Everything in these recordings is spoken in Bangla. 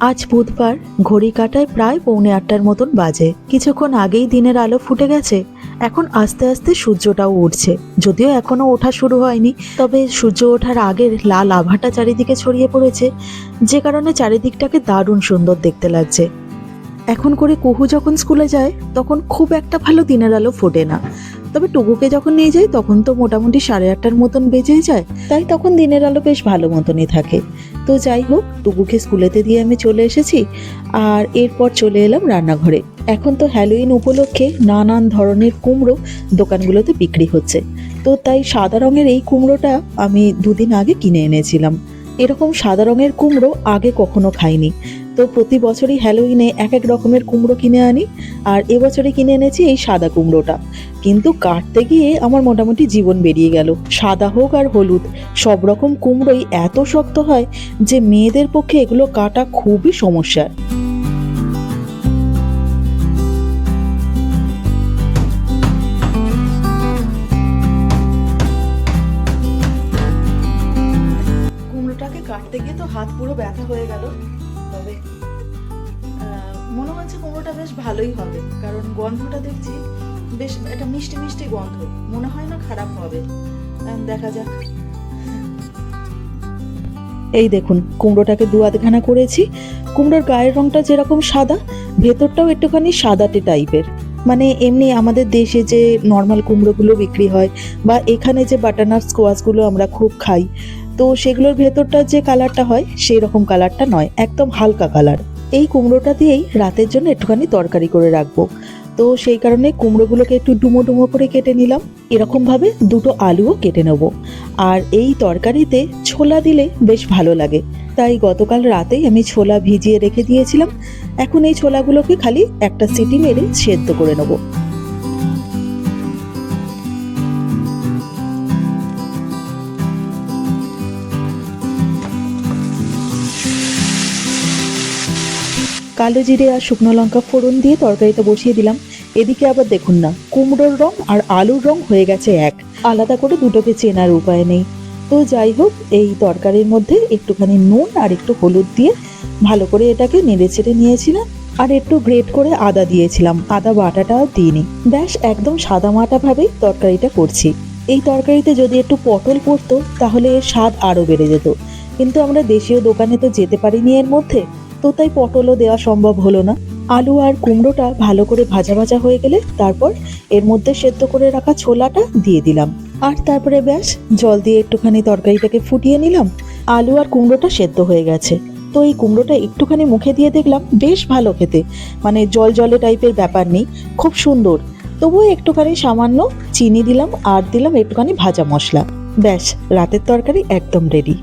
আজ বুধবার ঘড়ি কাটায় প্রায় পৌনে আটটার মতন বাজে। কিছুক্ষণ আগেই দিনের আলো ফুটে গেছে। এখন আস্তে আস্তে সূর্যটাও উঠছে। যদিও এখনও ওঠা শুরু হয়নি, তবে সূর্য ওঠার আগের লাল আভাটা চারিদিকে ছড়িয়ে পড়েছে, যে কারণে চারিদিকটাকে দারুণ সুন্দর দেখতে লাগছে। এখন করে কুহু যখন স্কুলে যায়, তখন খুব একটা ভালো দিনের আলো ফোটে না। তবে টুকুকে যখন নিয়ে যাই তখন তো মোটামুটি সাড়ে আটটার মতন বেজেই যায়। তাই তখন দিনের আলো বেশ ভালো মতনই থাকে। তো যাই হোক টুকুকে স্কুলেতে দিয়ে আমি চলে এসেছি আর এরপর চলে এলাম রান্নাঘরে। এখন তো হ্যালোইন উপলক্ষে নানান ধরনের কুমড়ো দোকানগুলোতে বিক্রি হচ্ছে। তো তাই সাদা রঙের এই কুমড়োটা আমি দুদিন আগে কিনে এনেছিলাম। এরকম সাদা রঙের কুমড়ো আগে কখনো খাইনি। তো প্রতি বছরই হ্যালোইনে এক এক রকমের কুমড়ো কিনে আনি, আর এবছরে কিনে এনেছি এই সাদা কুমড়োটা। কিন্তু কাটতে গিয়ে আমার মোটামুটি জীবন বেরিয়ে গেল। সাদা হোক আর হলুদ, সব রকম কুমড়োই এত শক্ত হয় যে মেয়েদের পক্ষে এগুলো কাটা খুবই সমস্যার। কাটতে গিয়ে তো হাত পুরো ব্যথা হয়ে গেল। আহ, মনে হচ্ছে কুমড়োটা বেশ ভালোই হবে। কারণ গন্ধটা দেখছি বেশ একটা মিষ্টি মিষ্টি গন্ধ। মনে হয় না খারাপ হবে। দেখা যাক। এই দেখুন কুমড়োটাকে দু আধখানা করেছি। কুমড়োর গায়ের রংটা যেরকম সাদা ভেতরটাও একটুখানি সাদাটে টাইপের। মানে এমনি আমাদের দেশে যে নর্মাল কুমড়োগুলো বিক্রি হয় বা এখানে যে বাটানাট স্কোয়াশগুলো আমরা খুব খাই তো সেগুলোর ভেতরটা যে কালারটা হয়, সেই রকম কালারটা নয়, একদম হালকা কালার। এই কুমড়োটা দিয়েই রাতের জন্য একটুখানি তরকারি করে রাখব। তো সেই কারণে কুমড়োগুলোকে একটু ডুমো ডুমো করে কেটে নিলাম। এরকমভাবে দুটো আলুও কেটে নেব। আর এই তরকারিতে ছোলা দিলে বেশ ভালো লাগে। তাই গতকাল রাতেই আমি ছোলা ভিজিয়ে রেখে দিয়েছিলাম। এখন এই ছোলাগুলোকে খালি একটা সিটি মেরে সেদ্ধ করে নেব। কালো জিরে আর শুকনো লঙ্কা ফোড়ন দিয়ে তরকারিটা বসিয়ে দিলাম। এদিকে আবার দেখুন না, কুমড়োর রং আর আলুর রং হয়ে গেছে এক। আলাদা করে দুটোকে চেনার উপায় নেই। তো যাই হোক, এই তরকারির মধ্যে একটুখানি নুন আর একটু হলুদ দিয়ে ভালো করে এটাকে নেড়ে চেড়ে নিয়েছিলাম আর একটু গ্রেট করে আদা দিয়েছিলাম। আদা বাটাটাও দিইনি। ব্যাস, একদম সাদা মাটা ভাবেই তরকারিটা করছি। এই তরকারিতে যদি একটু পটল পড়তো, তাহলে এর স্বাদ আরও বেড়ে যেত। কিন্তু আমরা দেশীয় দোকানে তো যেতে পারিনি এর মধ্যে। তাই পটলও দেওয়া সম্ভব হলো না। আলু আর কুমড়োটা ভালো করে ভাজা ভাজা হয়ে গেলে তারপর এর মধ্যে সেদ্ধ করে রাখা ছোলাটা দিয়ে দিলাম। আর তারপরে ব্যাস, জল দিয়ে একটুখানি তরকারিটাকে ফুটিয়ে নিলাম। আলু আর কুমড়োটা সেদ্ধ হয়ে গেছে। তো এই কুমড়োটা একটুখানি মুখে দিয়ে দেখলাম বেশ ভালো খেতে। মানে জল জলে টাইপের ব্যাপার নেই, খুব সুন্দর। তবুও একটুখানি সামান্য চিনি দিলাম, আর দিলাম একটুখানি ভাজা মশলা। ব্যাস, রাতের তরকারি একদম রেডি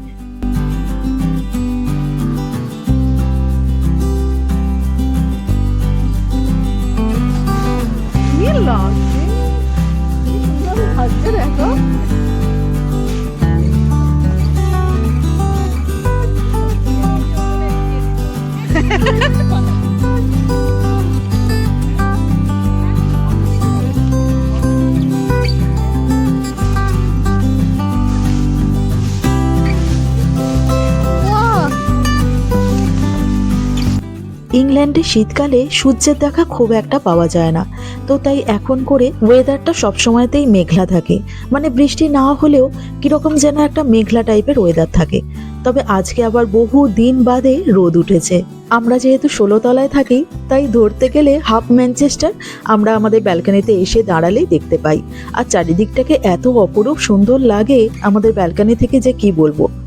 ইংল্যান্ডে শীতকালে সূর্যের দেখা খুব একটা পাওয়া যায় না। তো তাই এখন করে ওয়েদারটা সবসময়তেই মেঘলা থাকে। মানে বৃষ্টি না হলেও কীরকম যেন একটা মেঘলা টাইপের ওয়েদার থাকে। তবে আজকে আবার বহু দিন বাদে রোদ উঠেছে। আমরা যেহেতু ষোলো তলায় থাকি, তাই ধরতে গেলে হাফ ম্যানচেস্টার আমরা আমাদের ব্যালকানিতে এসে দাঁড়ালেই দেখতে পাই। আর চারিদিকটাকে এত অপরূপ সুন্দর লাগে আমাদের ব্যালকানি থেকে যে কি বলব?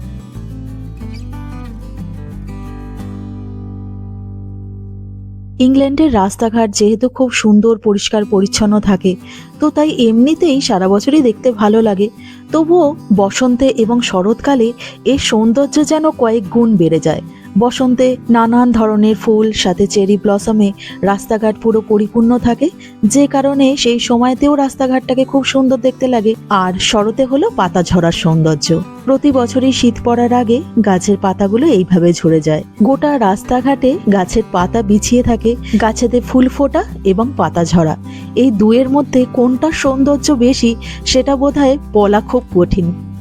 ইংল্যান্ডের রাস্তাঘাট যেহেতু খুব সুন্দর, পরিষ্কার, পরিচ্ছন্ন থাকে, তো তাই এমনিতেই সারা বছরই দেখতে ভালো লাগে। তবুও বসন্তে এবং শরৎকালে এর সৌন্দর্য যেন কয়েক গুণ বেড়ে যায়। বসন্তে নানান ধরনের ফুল, সাথে চেরি ব্লসমে রাস্তাঘাট পুরো পরিপূর্ণ থাকে। যে কারণে সেই সময়তেও রাস্তাঘাটটাকে খুব সুন্দর দেখতে লাগে। আর শরতে হলো পাতা ঝরার সৌন্দর্য। প্রতি বছরই শীত পড়ার আগে গাছের পাতাগুলো এইভাবে ঝরে যায়। গোটা রাস্তাঘাটে গাছের পাতা বিছিয়ে থাকে। গাছেতে ফুল ফোটা এবং পাতা ঝরা। এই দুয়ের মধ্যে কোনটা সৌন্দর্য বেশি, সেটা বোধহয় বলা খুব কঠিন।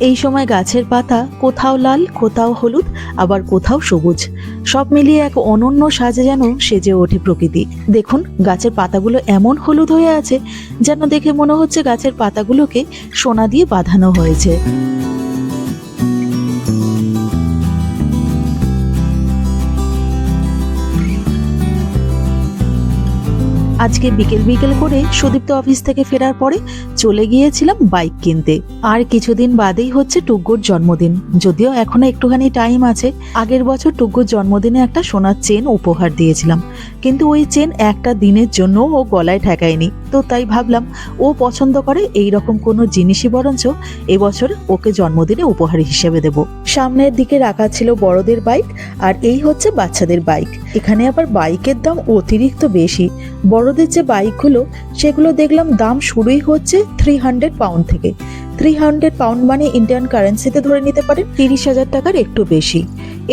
এই সময় গাছের পাতা কোথাও লাল, কোথাও হলুদ, আবার কোথাও সবুজ। সব মিলিয়ে এক অনন্য সাজে যেন সেজে ওঠে প্রকৃতি। দেখুন, গাছের পাতাগুলো এমন হলুদ হয়ে আছে যেন দেখে মনে হচ্ছে গাছের পাতাগুলোকে সোনা দিয়ে বাঁধানো হয়েছে। আজকে বিকেল বিকেল করে সুদীপ্ত অফিস থেকে ফেরার পরে চলে গিয়েছিলাম বাইক কিনতে। আর কিছুদিন বাদেই হচ্ছে টুগ্গুর জন্মদিন। যদিও এখনও একটুখানি টাইম আছে, আগের বছর টুগ্গুর জন্মদিনে একটা সোনার চেন উপহার দিয়েছিলাম। কিন্তু ওই চেন একটা দিনের জন্য ও গলায় ঠেকায়নি। তো তাই ভাবলাম, ও পছন্দ করে এই রকম কোনো জিনিসই বরঞ্চ এবছর ওকে জন্মদিনে উপহার হিসেবে দেব। সামনের দিকে রাখা ছিল বড়দের বাইক, আর এই হচ্ছে বাচ্চাদের বাইক। এখানে আবার বাইকের দাম অতিরিক্ত বেশি। বড়দের যে বাইকগুলো, সেগুলো দেখলাম দাম শুরুই হচ্ছে থ্রি হান্ড্রেড পাউন্ড থেকে। থ্রি হান্ড্রেড পাউন্ড মানে ইন্ডিয়ান কারেন্সিতে ধরে নিতে পারেন তিরিশ হাজার টাকার একটু বেশি।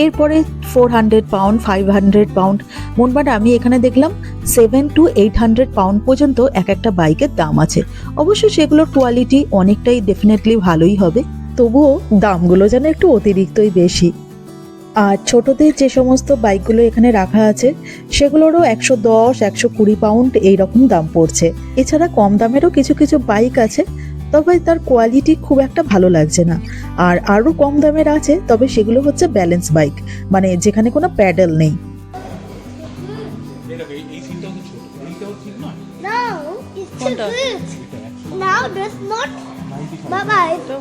এরপরে four hundred pound five hundred pound মোটমাট আমি এখানে দেখলাম seven to eight hundred pound পর্যন্ত এক একটা বাইকের দাম আছে। অবশ্য সেগুলোর কোয়ালিটি অনেকটাই ডেফিনেটলি ভালোই হবে, তবুও দামগুলো যেন একটু অতিরিক্তই বেশি। আর ছোটদের যে সমস্ত বাইকগুলো এখানে রাখা আছে সেগুলোরও একশো দশ একশো কুড়ি পাউন্ড এইরকম দাম পড়ছে। এছাড়া কম দামেরও কিছু কিছু বাইক আছে তবে তার কোয়ালিটি খুব একটা ভালো লাগছে না। আর আরও কম দামের আছে তবে সেগুলো হচ্ছে ব্যালেন্স বাইক মানে যেখানে কোনো প্যাডেল নেই।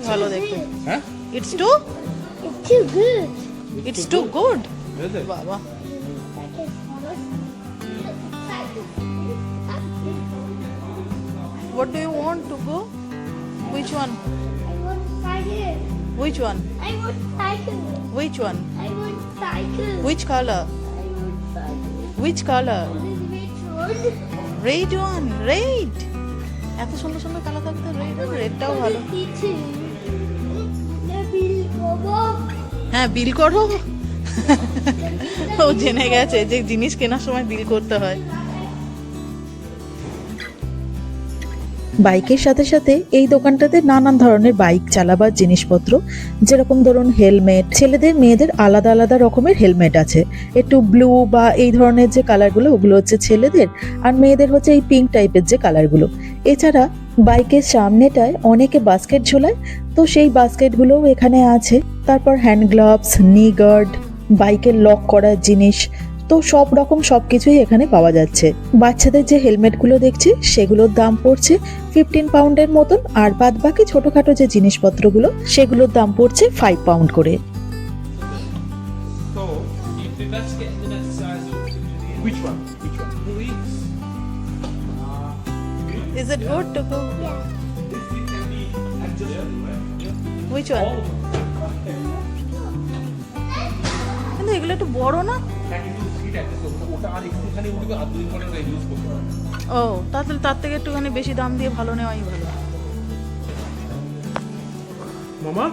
ভালো হ্যাঁ? It's too It's too good. It's too good বাবা what do you want to go which one I want cycle. Which one I want cycle. Which one I want cycle. Which colour I want cycle. Which one? Red one red এত সুন্দর সুন্দর কালার থাকতে রেড রেডটাও ভালো হ্যাঁ বিল করো। ও জেনে গেছে যে জিনিস কেনার সময় বিল করতে হয়। বাইকের সাথে সাথে এই দোকানটাতে নানান ধরনের বাইক চালাবার জিনিসপত্র, যেরকম ধরুন হেলমেট। ছেলেদের, মেয়েদের আলাদা আলাদা রকমের হেলমেট আছে। একটু ব্লু বা এই ধরনের যে কালারগুলো ওগুলো হচ্ছে ছেলেদের। আর মেয়েদের হচ্ছে এই পিঙ্ক টাইপের যে কালারগুলো এছাড়া বাইকের সামনেটায় অনেকে বাস্কেট ঝোলায় তো সেই বাস্কেটগুলোও এখানে আছে। তারপর হ্যান্ড গ্লাভস নি গার্ড বাইকের লক করার জিনিস তো সব রকম সব কিছুই এখানে পাওয়া যাচ্ছে। বাচ্চাদের যে হেলমেটগুলো দেখছি সেগুলোর দাম পড়ছে ফিফটিন পাউন্ডের মতন আর বাদ বাকি ছোটোখাটো যে জিনিসপত্রগুলো সেগুলোর দাম পড়ছে ফাইভ পাউন্ড করে। So, if seat adjust? good to একটুখানি Yeah. Which one? কিন্তু এগুলো একটু বড় না ও, তাহলে তার থেকে একটুখানি বেশি দাম দিয়ে ভালো নেওয়াই ভালো মামা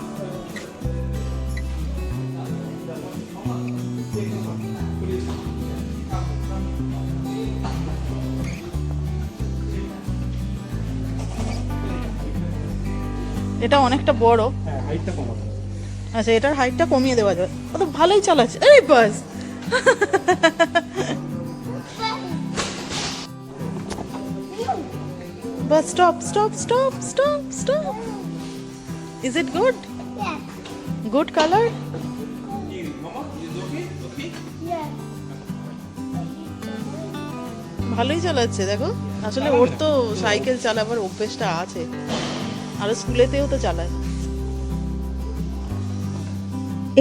এটা অনেকটা বড়। হ্যাঁ আচ্ছা এটার হাইটটা কমিয়ে দেওয়া যাবে ও তো ভালোই চালাচ্ছে। এই bus. Bus stop stop stop stop stop is it good good colour. ভালোই চালাচ্ছে দেখো। আসলে ওর তো সাইকেল চালাবার অভ্যেসটা আছে। আর স্কুলেতেও তো চালায়।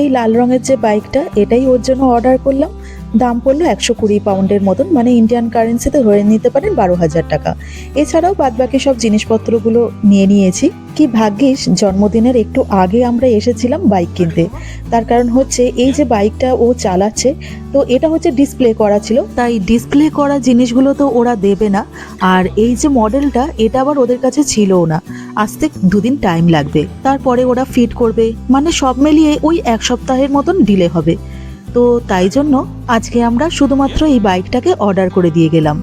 এই লাল রঙের যে বাইকটা এটাই ওর জন্য অর্ডার করলাম। দাম পড়ল একশো কুড়ি পাউন্ডের মতন মানে ইন্ডিয়ান কারেন্সিতে ধরে নিতে পারেন বারো হাজার টাকা। এছাড়াও বাদবাকি সব জিনিসপত্রগুলো নিয়ে নিয়েছি। কি ভাগ্যিস, জন্মদিনের একটু আগে আমরা এসেছিলাম বাইক কিনতে। তার কারণ হচ্ছে, এই যে বাইকটা ও চালাচ্ছে, তো এটা হচ্ছে ডিসপ্লে করা ছিল। তাই ডিসপ্লে করা জিনিসগুলো তো ওরা দেবে না। আর এই যে মডেলটা এটা আবার ওদের কাছে ছিলও না। আসতে দুদিন টাইম লাগবে। তারপরে ওরা ফিট করবে। মানে সব মিলিয়ে ওই এক সপ্তাহের মতন ডিলে হবে। তো তাই জন্য আজকে আমরা শুধুমাত্র এই বাইকটাকে অর্ডার করে দিয়ে গেলাম।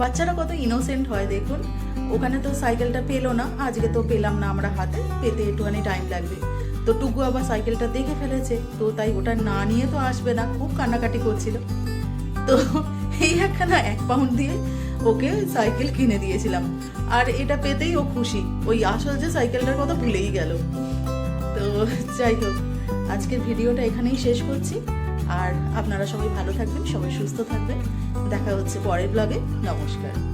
বাচ্চারা কত ইনোসেন্ট হয় দেখুন। ওখানে তো সাইকেলটা পেল না, আজকে তো পেলাম না আমরা হাতে, পেতে একটুখানি টাইম লাগবে। তো টুকু আবার সাইকেলটা দেখে ফেলেছে, তো তাই ওটা না নিয়ে তো আসবে না, খুব কান্নাকাটি করছিল। তো এই একখানা এক পাউন্ড দিয়ে ওকে সাইকেল কিনে দিয়েছিলাম। আর এটা পেতেই ও খুশি। ওই আসল যে সাইকেলটার কথা ভুলেই গেল। তো যাই হোক, আজকের ভিডিওটা এখানেই শেষ করছি। আর আপনারা সবাই ভালো থাকবেন, সবাই সুস্থ থাকবেন। দেখা হচ্ছে পরের ব্লগে নমস্কার।